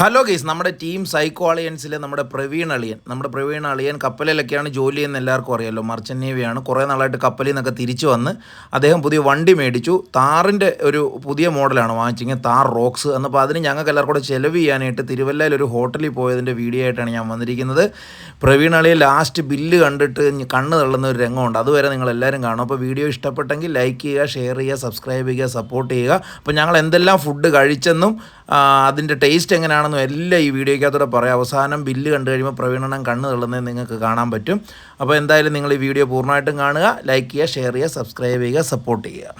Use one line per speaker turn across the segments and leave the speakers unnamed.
Hello guys നമ്മുടെ team psycho അളിയൻസിലെ നമ്മുടെ പ്രവീൺ അളിയൻ. നമ്മുടെ പ്രവീൺ അളിയൻ കപ്പലിലൊക്കെയാണ് ജോലി ചെയ്യുന്ന എല്ലാവർക്കും അറിയാമല്ലോ മർച്ചന്നേവിയാണ് കുറേ നാളായിട്ട് കപ്പലിൽ നിന്നൊക്കെ തിരിച്ചു വന്ന് അദ്ദേഹം പുതിയ വണ്ടി മേടിച്ചു. താറിന്റെ ഒരു പുതിയ മോഡലാണ് വാങ്ങിച്ചിങ്ങനെ താർ റോക്സ്. എന്നപ്പോൾ അതിന് ഞങ്ങൾക്ക് എല്ലാവർക്കും കൂടെ ചെലവ് ചെയ്യാനായിട്ട് തിരുവല്ലയിൽ ഒരു ഹോട്ടലിൽ പോയതിന്റെ വീഡിയോ ആയിട്ടാണ് ഞാൻ വന്നിരിക്കുന്നത്. പ്രവീൺ അളിയൻ ലാസ്റ്റ് ബില്ല് കണ്ടിട്ട് കണ്ണ് തള്ളുന്ന ഒരു രംഗമുണ്ട്. അതുവരെ നിങ്ങൾ എല്ലാവരും കാണും. അപ്പോൾ വീഡിയോ ഇഷ്ടപ്പെട്ടെങ്കിൽ ലൈക്ക് ചെയ്യുക ഷെയർ ചെയ്യുക സബ്സ്ക്രൈബ് ചെയ്യുക സപ്പോർട്ട് ചെയ്യുക. അപ്പോൾ ഞങ്ങൾ എന്തെല്ലാം ഫുഡ് കഴിച്ചെന്നും അതിന്റെ ടേസ്റ്റ് എങ്ങനെയാണെന്നും എല്ലാം ഈ വീഡിയോയ്ക്കകത്തൂടെ പറയാം. അവസാനം ബില്ല് കണ്ടു കഴിയുമ്പോൾ പ്രവീണനം കണ്ണ് തള്ളുന്നത് നിങ്ങൾക്ക് കാണാൻ പറ്റും. അപ്പോൾ എന്തായാലും നിങ്ങൾ ഈ വീഡിയോ പൂർണമായിട്ടും കാണുക ലൈക്ക് ചെയ്യുക ഷെയർ ചെയ്യുക സബ്സ്ക്രൈബ് ചെയ്യുക സപ്പോർട്ട് ചെയ്യുക.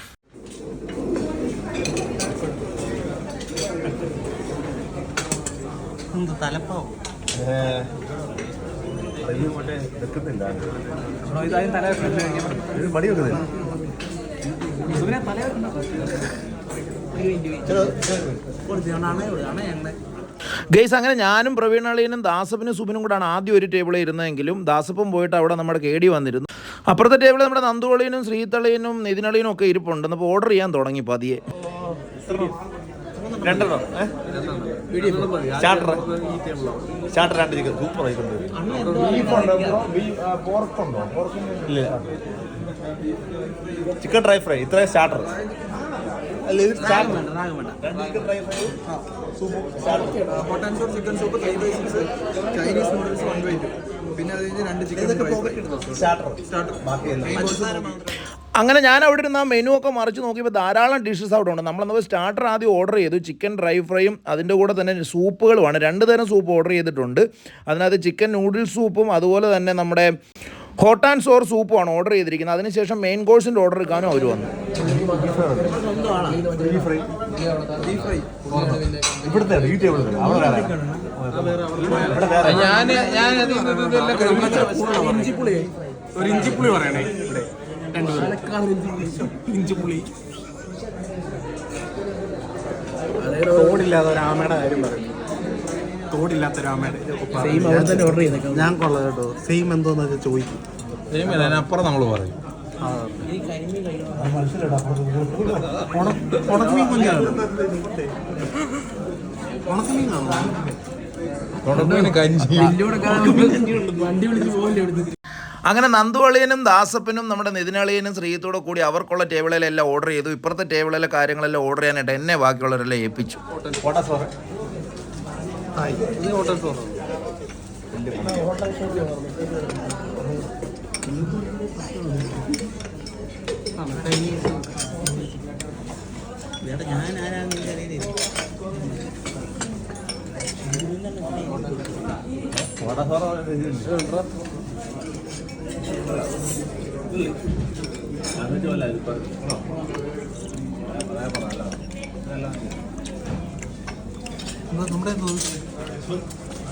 തലപ്പാവും
മടി വെക്കുന്നില്ല.
ഗെയ്സ് അങ്ങനെ ഞാനും പ്രവീൺ അളിയനും ദാസപ്പനും സുബിനും കൂടാണ് ആദ്യം ഒരു ടേബിളിൽ ഇരുന്നതെങ്കിലും ദാസപ്പും പോയിട്ട് അവിടെ നമ്മുടെ കേടി വന്നിരുന്നു. അപ്പുറത്തെ ടേബിളിൽ നമ്മുടെ നന്ദുവളിയനും ശ്രീതളിയനും നിതിനളിയനും ഒക്കെ ഇരിപ്പുണ്ട്. അപ്പോൾ ഓർഡർ ചെയ്യാൻ തുടങ്ങി പതിയെ.
സ്റ്റാർട്ടർ ചാർട്ടർ രണ്ട് ഇല്ല. ചിക്കൻ ഡ്രൈ ഫ്രൈ ഇത്രയും starter chicken
soup three by six Chinese noodles one by two പിന്നെ അത് കഴിഞ്ഞ് രണ്ട് ചിക്കൻ
സ്റ്റാർട്ടർ ബാക്കിയെല്ലാം
അങ്ങനെ ഞാൻ അവിടെ ഇരുന്ന് ആ മെനു ഒക്കെ മറിച്ച് നോക്കിയപ്പോൾ ധാരാളം ഡിഷസ് അവിടെ ഉണ്ട്. നമ്മളെന്നാൽ സ്റ്റാർട്ടർ ആദ്യം ഓർഡർ ചെയ്തു. ചിക്കൻ ഡ്രൈ ഫ്രൈയും അതിന്റെ കൂടെ തന്നെ സൂപ്പുകളുമാണ്. രണ്ട് തരം സൂപ്പ് ഓർഡർ ചെയ്തിട്ടുണ്ട്. അതിനകത്ത് ചിക്കൻ നൂഡിൽസ് സൂപ്പും അതുപോലെ തന്നെ നമ്മുടെ ഹോട്ട് ആൻഡ് സോർ സൂപ്പുമാണ് ഓർഡർ ചെയ്തിരിക്കുന്നത്. അതിനുശേഷം മെയിൻ കോഴ്സിന്റെ ഓർഡർ എടുക്കാനും അവർ വന്നു.
ഒരു ഇഞ്ചിപ്പുളി പറയണേ ഇവിടെ. ഇഞ്ചിപ്പുളി തോടില്ലാത്ത രാമയുടെ കാര്യം പറയുന്നു തോടില്ലാത്ത രാമയുടെ ഞാൻ കൊള്ളാം കേട്ടോ. സെയിം എന്തോന്നൊക്കെ ചോദിക്കും.
അതിനപ്പുറം നമ്മൾ പറയും.
ഉണക്കമീൻ കുഞ്ഞാണ് ഉണക്കമീൻ കാണോ
തുടർന്ന് കഞ്ചി.
വണ്ടി വിളിച്ച് പോകില്ല
അങ്ങനെ നന്ദുവളിയനും ദാസപ്പനും നമ്മുടെ നിതിനളിയനും ശ്രീയത്തോടെ കൂടി അവർക്കുള്ള ടേബിളിലെല്ലാം ഓർഡർ ചെയ്തു. ഇപ്പുറത്തെ ടേബിളിലെ കാര്യങ്ങളെല്ലാം ഓർഡർ ചെയ്യാനായിട്ട് എന്നെ ബാക്കിയുള്ളവരെല്ലാം ഏൽപ്പിച്ചു.
കോട്ടാ സോറ
ഇത് ഹോട്ടൽ സോറോ
ഞാൻ ആരാന്ന് എനിക്കറിയില്ല
നമ്മുടെ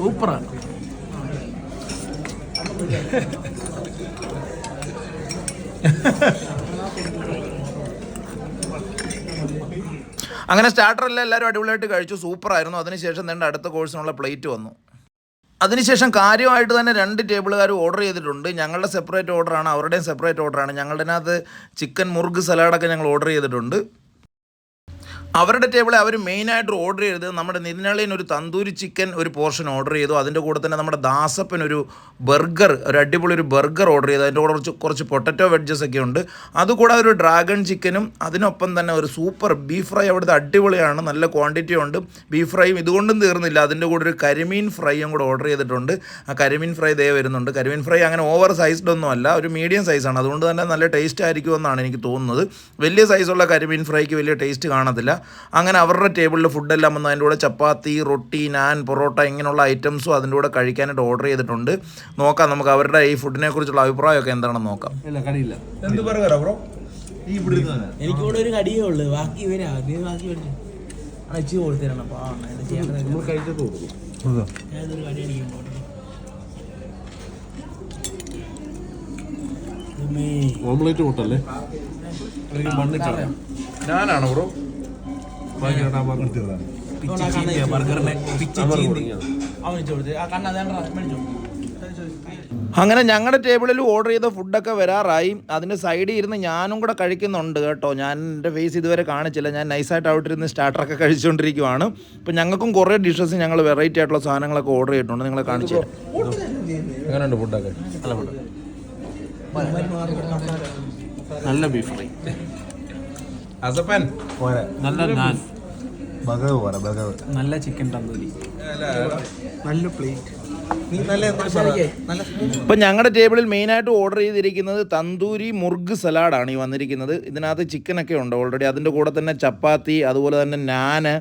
സൂപ്പറാണ്.
അങ്ങനെ സ്റ്റാർട്ടറെല്ലാം എല്ലാവരും അടിപൊളിയായിട്ട് കഴിച്ചു സൂപ്പറായിരുന്നു. അതിനുശേഷം തന്നെ അടുത്ത കോഴ്സിനുള്ള പ്ലേറ്റ് വന്നു. അതിനുശേഷം കാര്യമായിട്ട് തന്നെ രണ്ട് ടേബിളുകാർ ഓർഡർ ചെയ്തിട്ടുണ്ട്. ഞങ്ങളുടെ സെപ്പറേറ്റ് ഓർഡറാണ് അവരുടെയും സെപ്പറേറ്റ് ഓർഡറാണ്. ഞങ്ങളുടെ അതിനകത്ത് ചിക്കൻ മുറുഗ് സലാഡൊക്കെ ഞങ്ങൾ ഓർഡർ ചെയ്തിട്ടുണ്ട്. അവരുടെ ടേബിളിൽ അവർ മെയിനായിട്ട് ഓർഡർ ചെയ്തത് നമ്മുടെ നിതിനളിന് ഒരു തന്തൂരി ചിക്കൻ ഒരു പോർഷൻ ഓർഡർ ചെയ്തു. അതിന്റെ കൂടെ തന്നെ നമ്മുടെ ദാസപ്പൻ ഒരു ബർഗർ ഒരു അടിപൊളി ഒരു ബർഗർ ഓർഡർ ചെയ്തു. അതിന്റെ കൂടെ കുറച്ച് കുറച്ച് പൊട്ടറ്റോ വെഡ്ജസ് ഒക്കെ ഉണ്ട്. അതുകൂടാതെ ഒരു ഡ്രാഗൺ ചിക്കനും അതിനൊപ്പം തന്നെ ഒരു സൂപ്പർ ബീഫ് ഫ്രൈ അവിടുത്തെ അടിപൊളിയാണ്. നല്ല ക്വാണ്ടിറ്റി ഉണ്ട്. ബീഫ് ഫ്രൈയും ഇതുകൊണ്ടും തീർന്നില്ല. അതിന്റെ കൂടെ ഒരു കരിമീൻ ഫ്രൈയും കൂടെ ഓർഡർ ചെയ്തിട്ടുണ്ട്. ആ കരിമീൻ ഫ്രൈ ദേ വരുന്നുണ്ട്. കരിമീൻ ഫ്രൈ അങ്ങനെ ഓവർ സൈസ്ഡ് ഒന്നും അല്ല. ഒരു മീഡിയം സൈസാണ് അതുകൊണ്ട് തന്നെ നല്ല ടേസ്റ്റ് ആയിരിക്കുമെന്നാണ് എനിക്ക് തോന്നുന്നത്. വലിയ സൈസുള്ള കരിമീൻ ഫ്രൈക്ക് വലിയ ടേസ്റ്റ് കാണത്തില്ല. അങ്ങനെ അവരുടെ ടേബിളിൽ ഫുഡെല്ലാം വന്ന് അതിന്റെ കൂടെ ചപ്പാത്തി റൊട്ടി നാൻ പൊറോട്ട ഇങ്ങനെയുള്ള ഐറ്റംസും അതിന്റെ കൂടെ കഴിക്കാനായിട്ട് ഓർഡർ ചെയ്തിട്ടുണ്ട്. നോക്കാം നമുക്ക് അവരുടെ ഈ ഫുഡിനെ കുറിച്ചുള്ള അഭിപ്രായമൊക്കെ എന്താണെന്ന് നോക്കാം.
ഇല്ല കടിയില്ല.
എന്ത് ബർഗറാ ബ്രോ?
ഇവിടെ
എനിക്കിവിടെ ഒരു കടിയേ ഉള്ളൂ. ബാക്കി ഇവരാ. നീ ബാക്കി മേടിച്ചു ആ കടി
ഓംലേറ്റ് മുട്ടല്ലേ?
ഞാനാണ് ബ്രോ?
അങ്ങനെ ഞങ്ങളുടെ ടേബിളിൽ ഓർഡർ ചെയ്ത ഫുഡൊക്കെ വരാറായി. അതിന്റെ സൈഡിൽ ഇരുന്ന് ഞാനും കൂടെ കഴിക്കുന്നുണ്ട് കേട്ടോ. ഞാൻ എന്റെ ഫേസ് ഇതുവരെ കാണിച്ചില്ല. ഞാൻ നൈസായിട്ട് സ്റ്റാർട്ടർ സ്റ്റാർട്ടറൊക്കെ കഴിച്ചുകൊണ്ടിരിക്കുവാണ് ഇപ്പം ഞങ്ങൾക്കും കുറേ ഡിഷസ് ഞങ്ങൾ വെറൈറ്റി ആയിട്ടുള്ള സാധനങ്ങളൊക്കെ ഓർഡർ ചെയ്തിട്ടുണ്ട്. നിങ്ങളെ കാണിച്ചു തരാം.
എങ്ങനെയുണ്ട് ഫുഡൊക്കെ
നല്ല ബീഫ് ഫ്രൈ.
അസപ്പൻ
നല്ല നാൻ
ബഗവ് പറ ബഗവ്.
നല്ല ചിക്കൻ തന്തൂരി.
നല്ല പ്ലേറ്റ്
ഇപ്പം ഞങ്ങളുടെ ടേബിളിൽ മെയിൻ ആയിട്ട് ഓർഡർ ചെയ്തിരിക്കുന്നത് തന്തൂരി മുർഗ് സലാഡാണ് ഈ വന്നിരിക്കുന്നത്. ഇതിനകത്ത് ചിക്കനൊക്കെ ഉണ്ട് ഓൾറെഡി അതിന്റെ കൂടെ തന്നെ ചപ്പാത്തി അതുപോലെ തന്നെ നാന്.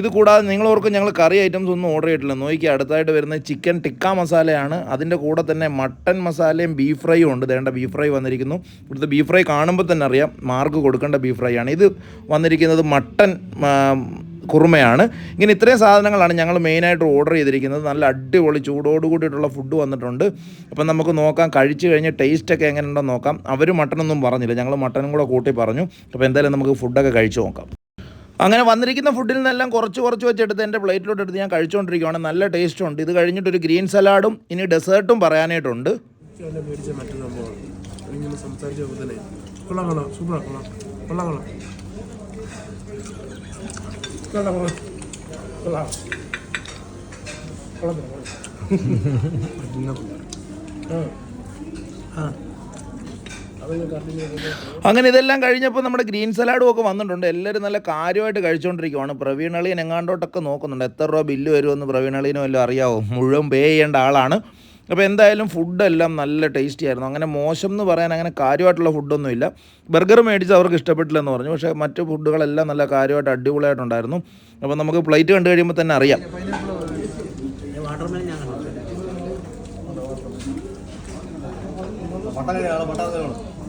ഇത് കൂടാതെ നിങ്ങൾ ഓർക്കും ഞങ്ങൾ കറി ഐറ്റംസ് ഒന്നും ഓർഡർ ചെയ്തിട്ടില്ല. നോക്കി അടുത്തായിട്ട് വരുന്നത് ചിക്കൻ ടിക്ക മസാലയാണ്. അതിന്റെ കൂടെ തന്നെ മട്ടൻ മസാലയും ബീഫ് ഫ്രൈയും ഉണ്ട്. വേണ്ട ബീഫ് ഫ്രൈ വന്നിരിക്കുന്നു. ഇവിടുത്തെ ബീഫ് ഫ്രൈ കാണുമ്പോൾ തന്നെ അറിയാം. മാർക്ക് കൊടുക്കേണ്ട ബീഫ് ഫ്രൈ ആണ്. ഇത് വന്നിരിക്കുന്നത് മട്ടൻ കുറുമയാണ്. ഇങ്ങനെ ഇത്രയും സാധനങ്ങളാണ് ഞങ്ങൾ മെയിനായിട്ട് ഓർഡർ ചെയ്തിരിക്കുന്നത്. നല്ല അടിപൊളി ചൂടോട് കൂടിയിട്ടുള്ള ഫുഡ് വന്നിട്ടുണ്ട്. അപ്പം നമുക്ക് നോക്കാം കഴിച്ചു കഴിഞ്ഞ് ടേസ്റ്റൊക്കെ എങ്ങനെ ഉണ്ടെന്ന് നോക്കാം. അവർ മട്ടനൊന്നും പറഞ്ഞില്ല. ഞങ്ങൾ മട്ടനും കൂടെ കൂട്ടി പറഞ്ഞു. അപ്പോൾ എന്തായാലും നമുക്ക് ഫുഡൊക്കെ കഴിച്ചു നോക്കാം. അങ്ങനെ വന്നിരിക്കുന്ന ഫുഡിൽ നിന്നെല്ലാം കുറച്ച് കുറച്ച് വെച്ചെടുത്ത് എന്റെ പ്ലേറ്റിലോട്ട് എടുത്ത് ഞാൻ കഴിച്ചുകൊണ്ടിരിക്കുകയാണ് നല്ല ടേസ്റ്റ് ഉണ്ട്. ഇത് കഴിഞ്ഞിട്ടൊരു ഗ്രീൻ സലാഡും ഇനി ഡെസേർട്ടും പറയാനായിട്ടുണ്ട്.
സംസാരിച്ച സൂപ്പറാ കൊള്ളാം കൊള്ളാം കൊള്ളാം കൊള്ളാം കൊള്ളാം കൊള്ളാം കൊള്ളാം കൊള്ളാം ആ ആ അതിന് കണ്ടിന്യൂ
അങ്ങനെ ഇതെല്ലാം കഴിഞ്ഞപ്പോൾ നമ്മുടെ ഗ്രീൻ സലാഡും ഒക്കെ വന്നിട്ടുണ്ട്. എല്ലാവരും നല്ല കാര്യമായിട്ട് കഴിച്ചുകൊണ്ടിരിക്കുവാണ്. പ്രവീണളിയൻ എങ്ങാണ്ടോട്ടൊക്കെ നോക്കുന്നുണ്ട്. എത്ര രൂപ ബില്ല് വരുമെന്ന് പ്രവീണളിയനും എല്ലാം അറിയാവോ? മുഴുവൻ പേ ചെയ്യേണ്ട ആളാണ്. അപ്പോൾ എന്തായാലും ഫുഡെല്ലാം നല്ല ടേസ്റ്റി ആയിരുന്നു. അങ്ങനെ മോശം എന്ന് പറയാൻ അങ്ങനെ കാര്യമായിട്ടുള്ള ഫുഡൊന്നുമില്ല. ബർഗർ മേടിച്ച് അവർക്ക് ഇഷ്ടപ്പെട്ടില്ലെന്ന് പറഞ്ഞു. പക്ഷേ മറ്റ് ഫുഡുകളെല്ലാം നല്ല കാര്യമായിട്ട് അടിപൊളിയായിട്ടുണ്ടായിരുന്നു. അപ്പോൾ നമുക്ക് പ്ലേറ്റ് കണ്ടു കഴിയുമ്പോൾ തന്നെ അറിയാം.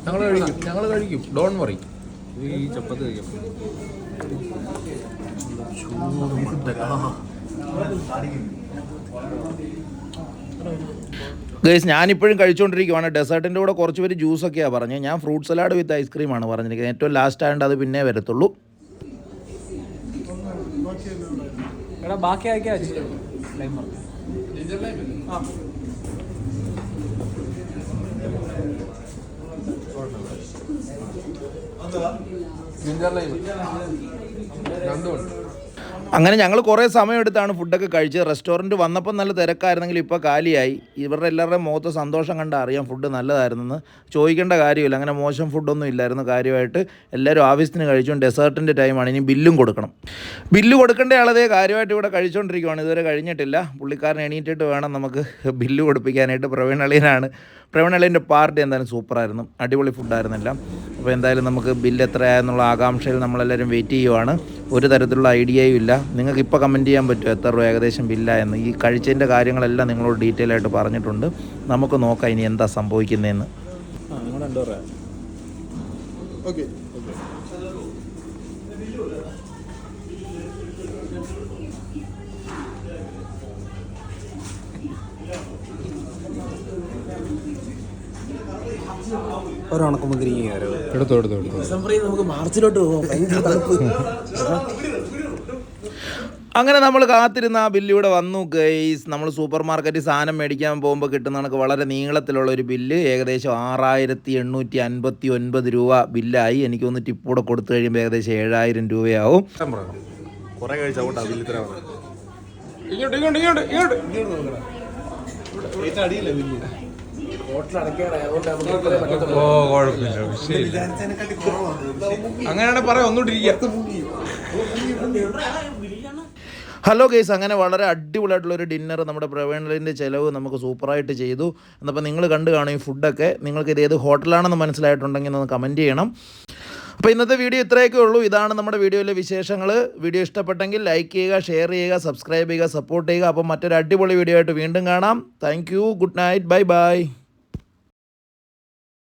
ഞങ്ങൾ കഴിക്കും. കഴിക്കും. ഡോൺ വറി ഈ ചപ്പാത്തി കഴിക്കാം.
ഗൈസ് ഞാനിപ്പോഴും കഴിച്ചുകൊണ്ടിരിക്കുവാണ് ഡെസേർട്ടിന്റെ കൂടെ കുറച്ച് പേര് ജ്യൂസൊക്കെയാണ് പറഞ്ഞത്. ഞാൻ ഫ്രൂട്ട് സലാഡ് വിത്ത് ഐസ്ക്രീമാണ് പറഞ്ഞിരിക്കുന്നത്. ഏറ്റവും ലാസ്റ്റ് ആയതുകൊണ്ട് അത് പിന്നെ വരത്തുള്ളൂ.
എടാ ബാക്കി ആക്കിയാ
ജിഞ്ചർ ലൈം രണ്ടും
അങ്ങനെ ഞങ്ങൾ കുറേ സമയമെടുത്താണ് ഫുഡൊക്കെ കഴിച്ചത്. റെസ്റ്റോറന്റ് വന്നപ്പോൾ നല്ല തിരക്കായിരുന്നെങ്കിൽ ഇപ്പോൾ കാലിയായി. ഇവരുടെ എല്ലാവരുടെയും മുഖത്ത് സന്തോഷം കണ്ട് അറിയാം ഫുഡ് നല്ലതായിരുന്നെന്ന്. ചോദിക്കേണ്ട കാര്യമില്ല. അങ്ങനെ മോശം ഫുഡൊന്നും ഇല്ലായിരുന്നു കാര്യമായിട്ട്. എല്ലാവരും ആവശ്യത്തിന് കഴിച്ചു. ഡെസേർട്ടിന്റെ ടൈമാണ്. ഇനി ബില്ലും കൊടുക്കണം. ബില്ല് കൊടുക്കേണ്ട ആളതേ കാര്യമായിട്ട് ഇവിടെ കഴിച്ചുകൊണ്ടിരിക്കുവാണ് ഇതുവരെ കഴിഞ്ഞിട്ടില്ല. പുള്ളിക്കാരൻ എണീറ്റിട്ട് വേണം നമുക്ക് ബില്ല് കൊടുപ്പിക്കാനായിട്ട്. പ്രവീണളിയനാണ് പ്രവീണളിയന്റെ പാർട്ടി എന്തായാലും സൂപ്പറായിരുന്നു. അടിപൊളി ഫുഡായിരുന്നെല്ലാം. അപ്പോൾ എന്തായാലും നമുക്ക് ബില്ല് എത്രയായെന്നുള്ള ആകാംക്ഷയിൽ നമ്മളെല്ലാവരും വെയിറ്റ് ചെയ്യുവാണ്. ഒരു തരത്തിലുള്ള ഐഡിയയും ഇല്ല. നിങ്ങൾക്ക് ഇപ്പോൾ കമന്റ് ചെയ്യാൻ പറ്റുമോ എത്ര രൂപ ഏകദേശം ബില്ലായെന്ന് ഈ കഴിച്ചതിന്റെ കാര്യങ്ങളെല്ലാം നിങ്ങളോട് ഡീറ്റെയിൽ ആയിട്ട് പറഞ്ഞിട്ടുണ്ട്. നമുക്ക് നോക്കാം ഇനി എന്താ സംഭവിക്കുന്നതെന്ന്.
ഓക്കെ ഒരണക്കമുതിരിക്കുകയാരോ
എടുത്തോ എടുത്തോ എടുത്തോ.
ഡിസംബറിൽ നമുക്ക് മാർച്ചിലോട്ട് പോകാം. ഭയങ്കര തണുപ്പ്.
അങ്ങനെ നമ്മൾ കാത്തിരുന്ന ആ ബില്ല് ഇവിടെ വന്നു ഗൈസ് നമ്മൾ സൂപ്പർ മാർക്കറ്റിൽ സാധനം മേടിക്കാൻ പോകുമ്പോൾ കിട്ടുന്ന കണക്ക് വളരെ നീളത്തിലുള്ള ഒരു ബില്ല്. ഏകദേശം ആറായിരത്തി എണ്ണൂറ്റി അൻപത്തി ഒൻപത് രൂപ ബില്ലായി. എനിക്കൊന്ന് ടിപ്പ് കൂടെ കൊടുത്തു കഴിയുമ്പോൾ ഏകദേശം ഏഴായിരം രൂപയാവും.
ഇങ്ങോട്ട് ഇങ്ങോട്ട് ഇങ്ങോട്ട് ഇങ്ങോട്ട്. ഓ കുഴപ്പമില്ല. വിഷയമില്ല അങ്ങനെയാണെങ്കിൽ പറയാം
ഹലോ കേസ് അങ്ങനെ വളരെ അടിപൊളിയായിട്ടുള്ള ഒരു ഡിന്നർ നമ്മുടെ പ്രവീണലിന്റെ ചിലവ് നമുക്ക് സൂപ്പറായിട്ട് ചെയ്തു. എന്നപ്പോൾ നിങ്ങൾ കണ്ടു കാണും ഈ ഫുഡൊക്കെ നിങ്ങൾക്ക് ഇത് ഏത് ഹോട്ടലാണെന്ന് മനസ്സിലായിട്ടുണ്ടെങ്കിൽ ഒന്ന് കമന്റ് ചെയ്യണം. അപ്പോൾ ഇന്നത്തെ വീഡിയോ ഇത്രയൊക്കെ ഉള്ളൂ. ഇതാണ് നമ്മുടെ വീഡിയോയിലെ വിശേഷങ്ങൾ വീഡിയോ ഇഷ്ടപ്പെട്ടെങ്കിൽ ലൈക്ക് ചെയ്യുക ഷെയർ ചെയ്യുക സബ്സ്ക്രൈബ് ചെയ്യുക സപ്പോർട്ട് ചെയ്യുക. അപ്പോൾ മറ്റൊരു അടിപൊളി വീഡിയോ ആയിട്ട് വീണ്ടും കാണാം. Thank you good night bye bye